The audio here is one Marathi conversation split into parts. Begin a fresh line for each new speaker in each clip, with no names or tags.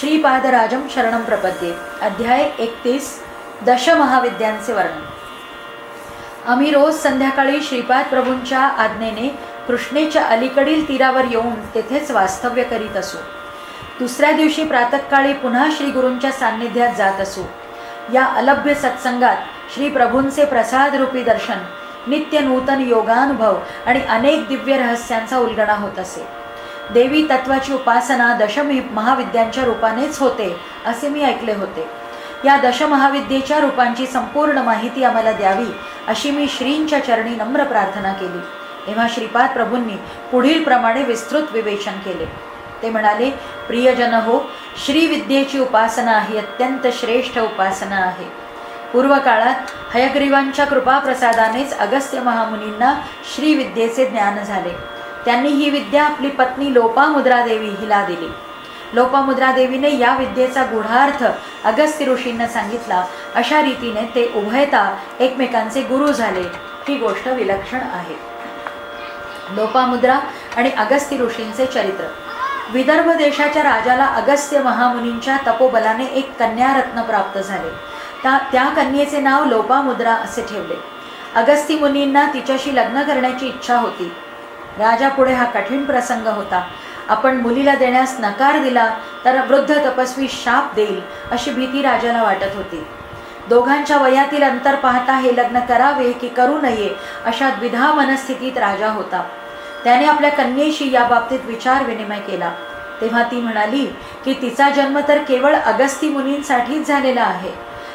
श्रीपादराजम शरणम प्रपद्ये। अध्याय एकतीस दशमहाविद्यांचे वर्णन। आम्ही रोज संध्याकाळी श्रीपाद प्रभूंच्या आज्ञेने कृष्णेच्या अलीकडील तीरावर येऊन तेथेच वास्तव्य करीत असू। दुसऱ्या दिवशी प्रातःकाळी पुन्हा श्री गुरूंच्या सान्निध्यात जात असू। या अलभ्य सत्संगात श्री प्रभूंचे प्रसादरूपी दर्शन नित्य नूतन योगानुभव आणि अनेक दिव्य रहस्यांचा उलगडा होत असे। देवी तत्वाची उपासना दशमी महाविद्यांच्या रूपानेच होते असे मी ऐकले होते. या दशमहाविद्येच्या रूपांची संपूर्ण माहिती आम्हाला द्यावी अशी मी श्रींच्या चरणी नम्र प्रार्थना केली. तेव्हा श्रीपाद प्रभूंनी पुढील प्रमाणे विस्तृत विवेचन केले. ते म्हणाले प्रियजन हो श्रीविद्येची उपासना ही अत्यंत श्रेष्ठ उपासना आहे. पूर्व काळात हयग्रीवांच्या कृपाप्रसादानेच अगस्त्य महामुनींना श्रीविद्येचे ज्ञान झाले. त्यांनी ही विद्या आपली पत्नी लोपामुद्रा देवी हिला दिली. लोपामुद्रा देवीने या विद्येचा गूढार्थ अगस्त्य ऋषींना सांगितला. अशा रीतीने ते उभयता एकमेकांचे गुरु झाले. ही गोष्ट विलक्षण आहे. लोपामुद्रा आणि अगस्त्य ऋषींचे चरित्र. विदर्भ देशाच्या राजाला अगस्त्य महामुनींच्या तपोबलाने एक कन्यारत्न प्राप्त झाले. त्या त्या कन्येचे नाव लोपामुद्रा असे ठेवले. अगस्ती मुनींना तिच्याशी लग्न करण्याची इच्छा होती. राजापुढे हा कठीण प्रसंग होता. आपण मुलीला देण्यास नकार दिला तर वृद्ध तपस्वी शाप देईल अशी भीती राजाला वाटत होती. दोघांच्या वयातील अंतर पाहता हे लग्न करावे की करू नये अशा द्विधा मनस्थितीत राजा होता. त्याने आपल्या कन्येशी या बाबतीत विचार विनिमय केला. तेव्हा ती म्हणाली की तिचा जन्म तर केवळ अगस्ती मुनींसाठीच झालेला आहे.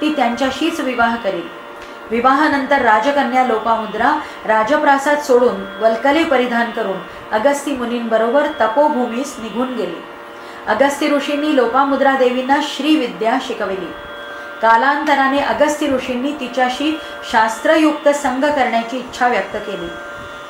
ती त्यांच्याशीच विवाह करील. विवाहानंतर राजकन्या लोपामुद्रा राजप्रासाद सोडून वल्कले परिधान करून अगस्ती मुनींबरोबर तपोभूमीस निघून गेली. अगस्ती ऋषींनी लोपामुद्रा देवींना श्रीविद्या शिकविली. कालांतराने अगस्ती ऋषींनी तिच्याशी शास्त्रयुक्त संग करण्याची इच्छा व्यक्त केली.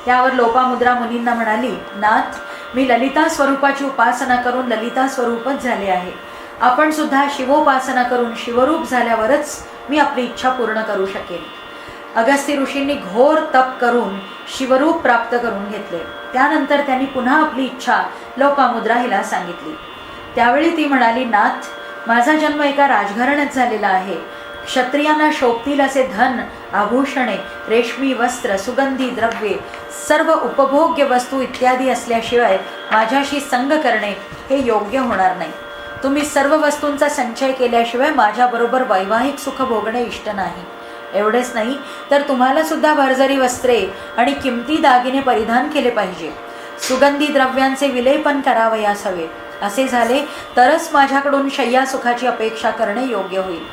त्यावर लोपामुद्रा मुनींना म्हणाली नाथ मी ललिता स्वरूपाची उपासना करून ललिता स्वरूपच झाले आहे. आपण सुद्धा शिवोपासना करून शिवरूप झाल्यावरच मी आपली इच्छा पूर्ण करू शकेन. अगस्ती ऋषींनी घोर तप करून शिवरूप प्राप्त करून घेतले. त्यानंतर त्यांनी पुन्हा आपली इच्छा लोपामुद्रा हिला सांगितली. त्यावेळी ती म्हणाली नाथ माझा जन्म एका राजघराण्यात झालेला आहे. क्षत्रियांना शोभतील असे धन आभूषणे रेशमी वस्त्र सुगंधी द्रव्ये सर्व उपभोग्य वस्तू इत्यादी असल्याशिवाय माझ्याशी संग करणे हे योग्य होणार नाही. तुम्ही सर्व वस्तूंचा संचय केल्याशिवाय माझ्याबरोबर वैवाहिक सुख भोगणे इष्ट नाही. एवढेच नाही तर तुम्हाला सुद्धा भरजरी वस्त्रे आणि किमती दागिने परिधान केले पाहिजे. सुगंधी द्रव्यांचे विलेपन करावयास हवे असे झाले तरच माझ्याकडून शय्या सुखाची अपेक्षा करणे योग्य होईल.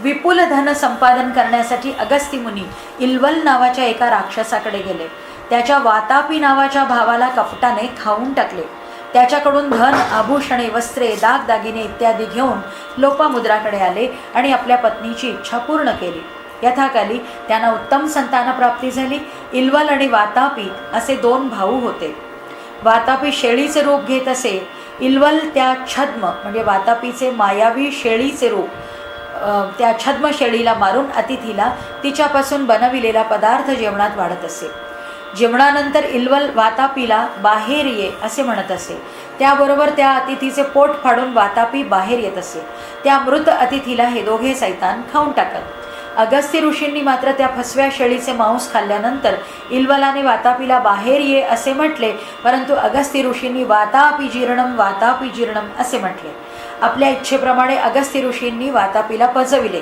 विपुल धन संपादन करण्यासाठी अगस्ती मुनी इल्वल नावाच्या एका राक्षसाकडे गेले. त्याच्या वातापी नावाच्या भावाला कपटाने खाऊन टाकले. त्याच्याकडून धन आभूषणे वस्त्रे दागदागिने इत्यादी घेऊन लोपामुद्राकडे आले आणि आपल्या पत्नीची इच्छा पूर्ण केली. यथाकाली त्यांना उत्तम संतानप्राप्ती झाली. इल्वल आणि वातापी असे दोन भाऊ होते. वातापी शेळीचे रूप घेत असे. इल्वल त्या छद्म म्हणजे वातापीचे मायावी शेळीचे रूप त्या छद्म शेळीला मारून अतिथीला तिच्यापासून बनविलेला पदार्थ जेवणात वाढत असे. जेवणानंतर इल्वल वातापीला बाहेर ये असे म्हणत असे. त्याबरोबर त्या अतिथीचे पोट फाडून वातापी बाहेर येत असे. त्या मृत अतिथीला हे दोघे सैतान खाऊन टाकत. अगस्ती ऋषींनी मात्र त्या फसव्या शेळीचे मांस खाल्ल्यानंतर इल्वलाने वातापीला बाहेर ये असे म्हटले परंतु अगस्ती ऋषींनी वातापी जीर्णम वातापी जीर्णम असे म्हटले. आपल्या इच्छेप्रमाणे अगस्ती ऋषींनी वातापीला पचविले.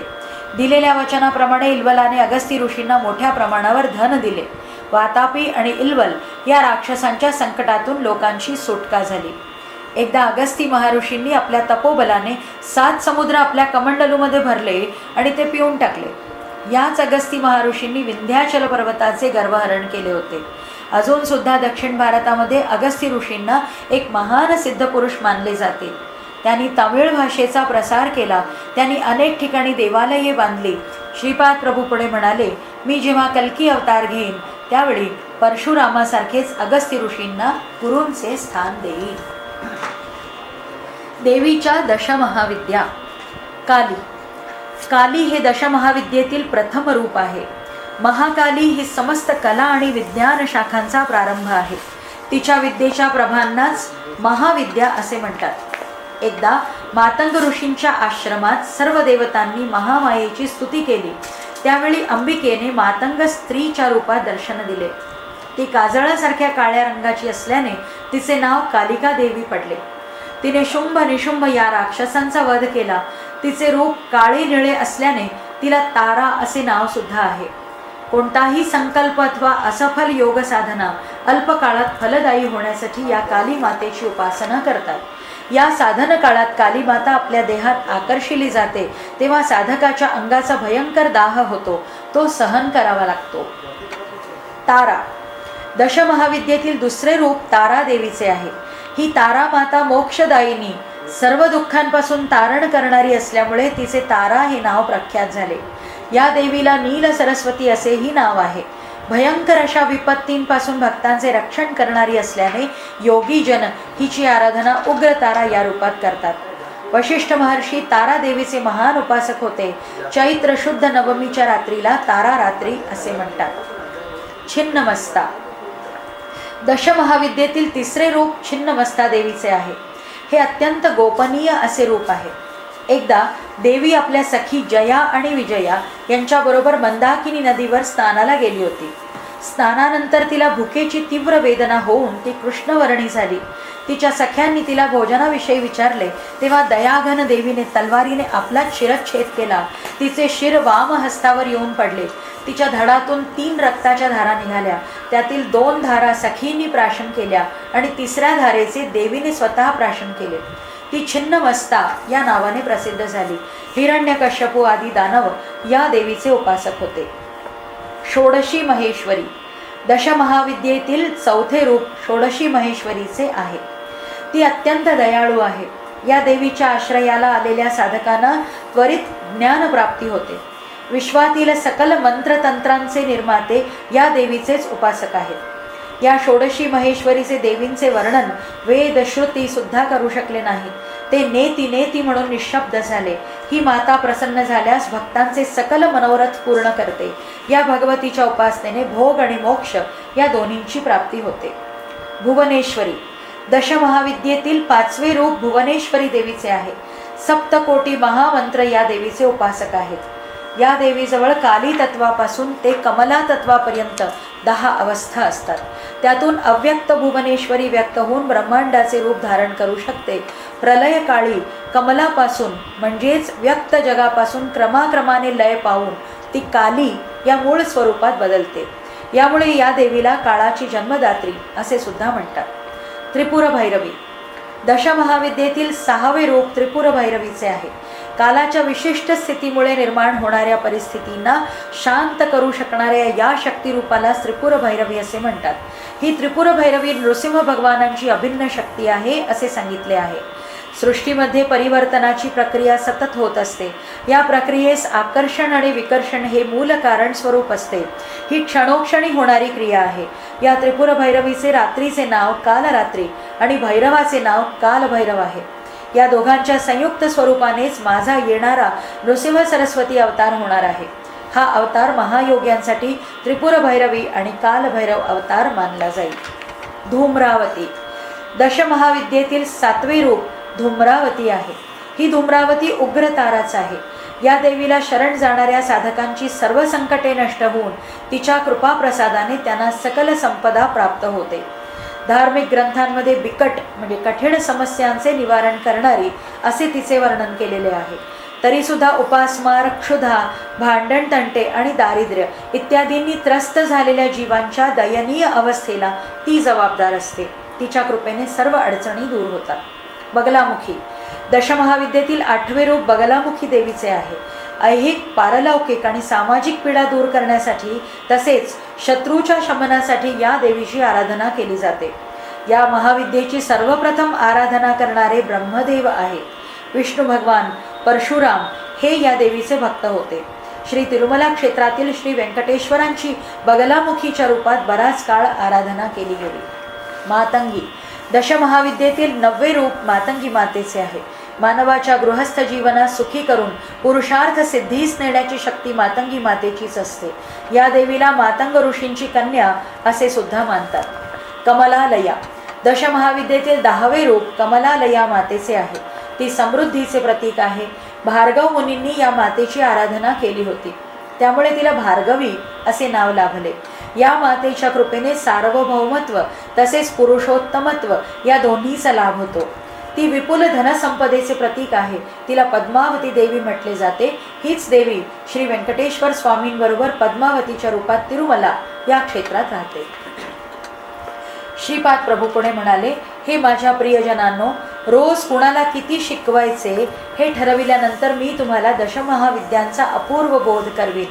दिलेल्या वचनाप्रमाणे इल्वलाने अगस्ती ऋषींना मोठ्या प्रमाणावर धन दिले. वातापी आणि इल्वल या राक्षसांच्या संकटातून लोकांची सुटका झाली. एकदा अगस्ती महाऋषींनी आपल्या तपोबलाने सात समुद्र आपल्या कमंडलूमध्ये भरले आणि ते पिऊन टाकले. याच अगस्ती महाऋषींनी विंध्याचल पर्वताचे गर्भहरण केले होते. अजून सुद्धा दक्षिण भारतामध्ये अगस्ती ऋषींना एक महान सिद्ध पुरुष मानले जाते. त्यांनी तमिळ भाषेचा प्रसार केला. त्यांनी अनेक ठिकाणी देवालये बांधली. श्रीपाद प्रभू पुढे म्हणाले मी जेव्हा कलकी अवतार घेईन त्यावेळी परशुरामासारखेच अगस्त्य ऋषींना गुरूंचे स्थान देईल देवीच्या दशमहाविद्या. काली. काली हे दशमहाविद्येतील प्रथम रूप आहे. महाकाली ही समस्त कला आणि विज्ञान शाखांचा प्रारंभ आहे. तिच्या विद्येच्या प्रभांनाच महाविद्या असे म्हणतात. एकदा मातंग ऋषींच्या आश्रमात सर्व देवतांनी महामायेची स्तुती केली. त्यावेळी अंबिकेने मातंग स्त्रीच्या रूपात दर्शन दिले. ती काजळासारख्या काळ्या रंगाची असल्याने तिचे नाव कालिका देवी पडले. तिने शुंभ निशुंभ या राक्षसांचा वध केला. तिचे रूप काळे निळे असल्याने तिला तारा असे नाव सुद्धा आहे. कोणताही संकल्प अथवा असफल योग साधना अल्पकाळात फलदायी होण्यासाठी या काली मातेची उपासना करतात. या साधन काळात काली माता आपल्या देहात आकर्षिली जाते तेव्हा साधकाच्या अंगाचा भयंकर दाह होतो तो सहन करावा लागतो. तारा. दशमहाविद्येतील दुसरे रूप तारा देवीचे आहे. ही तारा माता मोक्षदायिनी सर्व दुःखांपासून तारण करणारी असल्यामुळे तिचे तारा हे नाव प्रख्यात झाले. या देवीला नील सरस्वती असेही नाव आहे. भयंकर अशा विपत्तींपासून भक्तांचे रक्षण करणारी असल्याने योगी जन हिची आराधना उग्र तारा या रूपात करतात. वशिष्ठ महर्षी तारा देवीचे महान उपासक होते. चैत्र शुद्ध नवमीच्या रात्रीला तारा रात्री असे म्हणतात. छिन्नमस्ता. दशमहाविद्येतील तिसरे रूप छिन्नमस्ता देवीचे आहे. हे अत्यंत गोपनीय असे रूप आहे. एकदा देवी आपल्या सखी जया आणि विजया यांच्याबरोबर मंदाकिनी नदीवर स्नानाला गेली होती. स्नानानंतर तिला भुकेची तीव्र वेदना होऊन ती कृष्णवर्णी झाली. तिच्या सख्यांनी तिला भोजनाविषयी विचारले तेव्हा दयाघन देवीने तलवारीने आपला शिरच्छेद केला. तिचे शिर वाम हस्तावर येऊन पडले. तिच्या धडातून तीन रक्ताच्या धारा निघाल्या. त्यातील दोन धारा सखींनी प्राशन केल्या आणि तिसऱ्या धारेचे देवीने स्वतः प्राशन केले. ती छिन्नमस्ता या नावाने प्रसिद्ध झाली. हिरण्यकश्यपू आदी दानव या देवीचे उपासक होते. षोडशी महेश्वरी. दशमहाविद्येतील चौथे रूप षोडशी महेश्वरीचे आहे. ती अत्यंत दयाळू आहे. या देवीच्या आश्रयाला आलेल्या साधकांना त्वरित ज्ञानप्राप्ती होते. विश्वातील सकल मंत्रतंत्रांचे निर्माते या देवीचेच उपासक आहेत. या षोडशी महेश्वरीचे देवींचे वर्णन वेद श्रुती सुद्धा करू शकले नाहीत. ते नेती नेती म्हणून निशब्द झाले. ही माता प्रसन्न झाल्यास भक्तांचे सकल मनोरथ पूर्ण करते. या भगवतीच्या उपासनेने भोग आणि मोक्ष या दोन्हींची प्राप्ती होते. भुवनेश्वरी. दशमहाविद्येतील पाचवे रूप भुवनेश्वरी देवीचे आहे. सप्तकोटी महामंत्र या देवीचे उपासक आहेत. या देवीजवळ काली तत्वापासून ते कमला तत्वापर्यंत दहा अवस्था असतात. त्यातून अव्यक्त भुवनेश्वरी व्यक्त होऊन ब्रह्मांडाचे रूप धारण करू शकते. प्रलयकाळी कमलापासून म्हणजेच व्यक्त जगापासून क्रमाक्रमाने लय पाहून ती काली या मूळ स्वरूपात बदलते. यामुळे या देवीला काळाची जन्मदात्री असे सुद्धा म्हणतात. त्रिपुर भैरवी दशमहाविद्येतील सहावे रूप त्रिपुर भैरवीचे आहे. कालाच्या विशिष्ट स्थितीमुळे निर्माण होणाऱ्या परिस्थितींना शांत करू शकणाऱ्या या शक्तिरूपाला त्रिपुर भैरवी असे म्हणतात. ही त्रिपुर भैरवी नृसिंह भगवानांची अभिन्न शक्ती आहे असे सांगितले आहे. सृष्टीमध्ये परिवर्तनाची प्रक्रिया सतत होत असते. या प्रक्रियेस आकर्षण आणि विकर्षण हे मूल कारण स्वरूप असते. ही क्षणोक्षणी होणारी क्रिया आहे. या त्रिपुर भैरवीचे रात्रीचे नाव कालरात्री आणि भैरवाचे नाव कालभैरव आहे. या दोघांच्या संयुक्त स्वरूपानेच माझा येणारा नृसिंह सरस्वती अवतार होणार आहे. हा अवतार महायोग्यांसाठी त्रिपुर भैरवी आणि कालभैरव अवतार मानला जाईल. धूम्रावती. दशमहाविद्येतील सातवे रूप धूम्रावती आहे. ही धूम्रावती उग्र ताराच आहे. या देवीला शरण जाणाऱ्या साधकांची सर्व संकटे नष्ट होऊन तिच्या कृपाप्रसादाने त्यांना सकल संपदा प्राप्त होते. धार्मिक ग्रंथांमध्ये बिकट म्हणजे कठीण समस्यांचे निवारण करणारी असे तिचे वर्णन केलेले आहे. तरीसुद्धा उपासमार क्षुधा भांडण तंटे आणि दारिद्र्य इत्यादींनी त्रस्त झालेल्या जीवांच्या दयनीय अवस्थेला ती जबाबदार असते. तिच्या कृपेने सर्व अडचणी दूर होतात. बगलामुखी. दशमहाविद्येतील आठवे रूप बगलामुखी देवीचे आहे. ऐहिक पारलौकिक आणि सामाजिक पीडा दूर करण्यासाठी तसेच शत्रूच्या शमनासाठी या देवीची आराधना केली जाते. या महाविद्येची सर्वप्रथम आराधना करणारे ब्रह्मदेव आहे विष्णू भगवान परशुराम हे या देवीचे भक्त होते. श्री तिरुमला क्षेत्रातील श्री व्यंकटेश्वरांची बगलामुखीच्या रूपात बराच काळ आराधना केली गेली. मातंगी. दशमहाविद्येतील नववे रूप मातंगी मातेचे आहे. मानवाच्या गृहस्थ जीवनात सुखी करून पुरुषार्थ सिद्धीस नेण्याची शक्ती मातंगी मातेचीच असते. या देवीला मातंग ऋषींची कन्या असे सुद्धा मानतात. कमलालया. दशमहाविद्येतील दहावे रूप कमलालया मातेचे आहे. ती समृद्धीचे प्रतीक आहे. भार्गव मुनींनी या मातेची आराधना केली होती. त्यामुळे तिला भार्गवी असे नाव लाभले. या मातेच्या कृपेने सार्वभौमत्व तसेच पुरुषोत्तमत्व या दोन्हीचा लाभ होतो. ती विपुल धनसंपदेचे प्रतीक आहे. तिला पद्मावती देवी म्हटले जाते. हीच देवी श्री व्यंकटेश्वर स्वामींबरोबर पद्मावतीच्या रूपात तिरुमला या क्षेत्रात राहते. श्रीपाद प्रभू पुणे म्हणाले हे माझ्या प्रियजनांनो रोज कुणाला किती शिकवायचे हे ठरविल्यानंतर मी तुम्हाला दशमहाविद्यांचा अपूर्व बोध करवीन.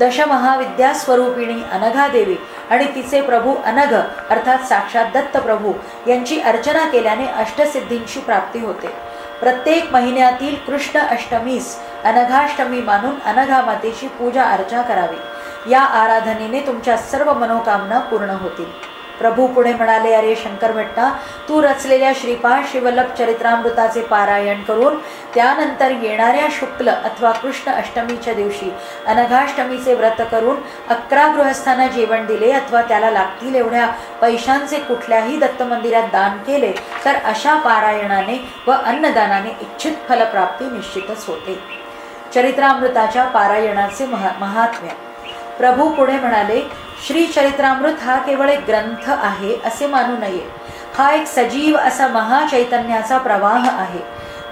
दशमहाविद्या स्वरूपिणी अनघा देवी आणि तिचे प्रभू अनघ अर्थात साक्षात दत्त प्रभू यांची अर्चना केल्याने अष्टसिद्धींची प्राप्ती होते. प्रत्येक महिन्यातील कृष्ण अष्टमीस अनघाष्टमी मानून अनघा मातेची पूजा अर्चा करावी. या आराधनेने तुमच्या सर्व मनोकामना पूर्ण होतील. प्रभू पुढे म्हणाले अरे शंकर भट्टा तू रचलेल्या श्रीपा शिवल्लभ चरित्रामृताचे पारायण करून त्यानंतर येणाऱ्या शुक्ल अथवा कृष्ण अष्टमीच्या दिवशी अनघाष्टमीचे व्रत करून अकरा गृहस्थांना जेवण दिले अथवा त्याला लागतील एवढ्या पैशांचे कुठल्याही दत्त मंदिरात दान केले तर अशा पारायणाने व अन्नदानाने इच्छित फलप्राप्ती निश्चितच होते. चरित्रामृताच्या पारायणाचे महा महात्म्य. प्रभू पुढे म्हणाले श्री चरित्रामृत हा केवळ एक ग्रंथ आहे असे मानू नये. हा एक सजीव असा महाचैतन्याचा प्रवाह आहे.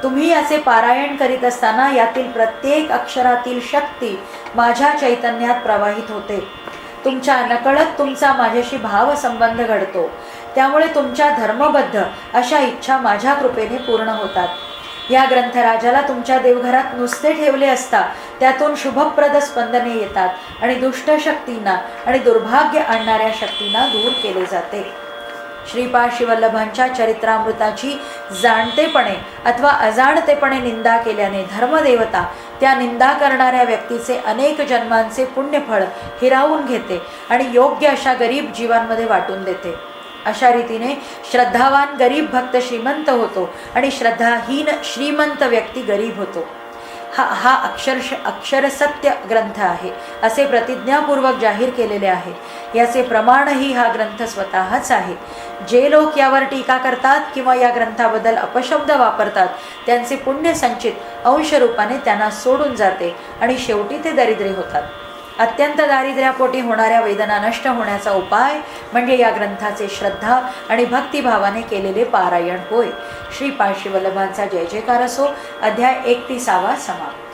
तुम्ही असे पारायण करीत असताना यातील प्रत्येक अक्षरातील शक्ती माझ्या चैतन्यात प्रवाहित होते. तुमच्या नकळत तुमचा माझ्याशी भावसंबंध घडतो. त्यामुळे तुमच्या धर्मबद्ध अशा इच्छा माझ्या कृपेने पूर्ण होतात. या ग्रंथराजाला तुमच्या देवघरात नुसते ठेवले असता त्यातून शुभप्रद स्पंदने येतात आणि दुष्ट शक्तींना आणि दुर्भाग्य आणणाऱ्या शक्तींना दूर केले जाते. श्रीपाद शिवल्लभांच्या चरित्रामृताची जाणतेपणे अथवा अजाणतेपणे निंदा केल्याने धर्मदेवता त्या निंदा करणाऱ्या व्यक्तीचे अनेक जन्मांचे पुण्यफळ हिरावून घेते आणि योग्य अशा गरीब जीवांमध्ये वाटून देते. अशा रीतीने श्रद्धावान गरीब भक्त श्रीमंत होतो आणि श्रद्धाहीन श्रीमंत व्यक्ती गरीब होतो. हा हा अक्षरश अक्षरसत्य ग्रंथ आहे. असे प्रतिज्ञापूर्वक जाहीर केलेले आहे. याचे प्रमाणही हा ग्रंथ स्वतःच आहे. जे लोक यावर टीका करतात किंवा या ग्रंथाबद्दल अपशब्द वापरतात त्यांचे पुण्य संचित अंशरूपाने त्यांना सोडून जाते आणि शेवटी ते दरिद्री होतात. अत्यंत दारिद्र्यापोटी होणाऱ्या वेदना नष्ट होण्याचा उपाय म्हणजे या ग्रंथाचे श्रद्धा आणि भक्तिभावाने केलेले पारायण होय. श्री पार्शिवल्लभांचा जय जयकार असो. अध्याय एकतीसावा समाप्त.